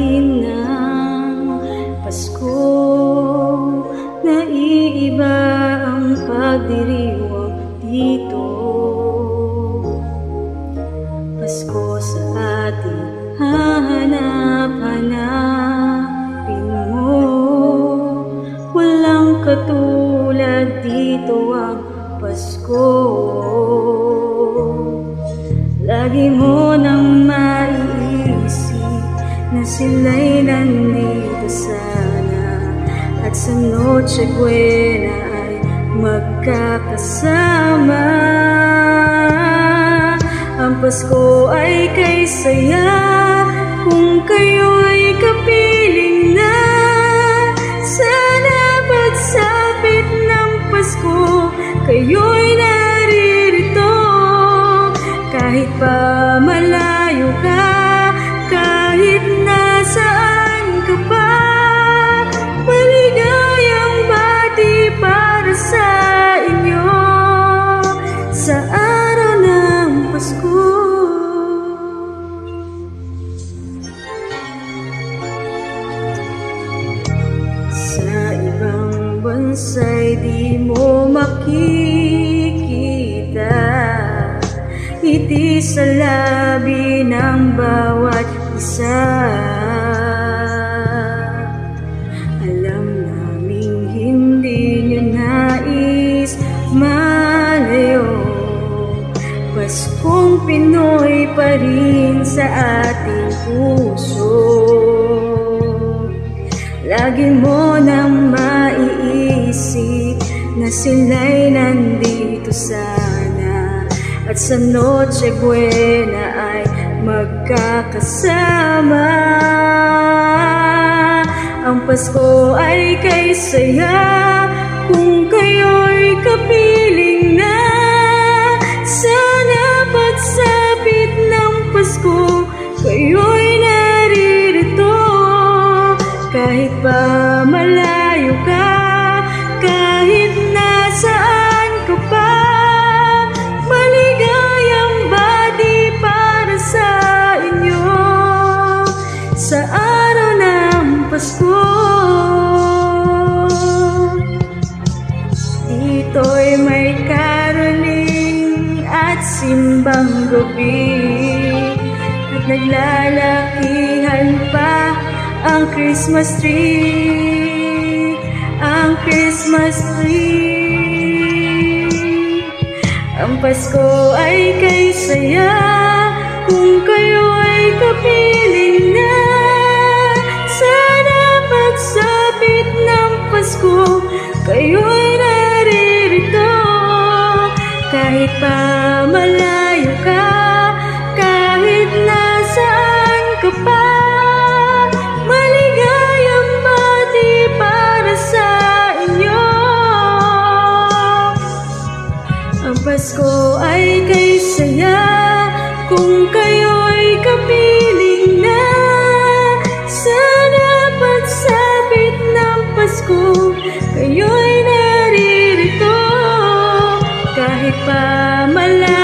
natin ng Pasko. Naiiba ang pagdiriwang dito. Pasko sa ating hahanap-hanapin mo Walang katulad dito ang Pasko. Lagi mo sila'y nandito sana. At sa Noche Buena ay magkakasama. Ang Pasko ay kay saya. Kung kayo'y kapiling na Sana pagsapit ng Pasko? Kayo'y naririto bansa'y di mo makikita. Ngiti sa labi ng bawat isa. Alam naming hindi nyo nais malayo Paskong Pinoy pa rin sa ating puso. Lagi mo nang maiisip na sila'y nandito sana. At sa Noche Buena ay magkakasama. Ang Pasko ay kay saya. Kung kayo'y kapiling Pasko. May caroling at simbang gabi. At naglalakihan pa ang Christmas tree Ang Christmas tree. Ang Pasko ay kay saya Kung kayo ay kapiling Kayo'y naririto pamalas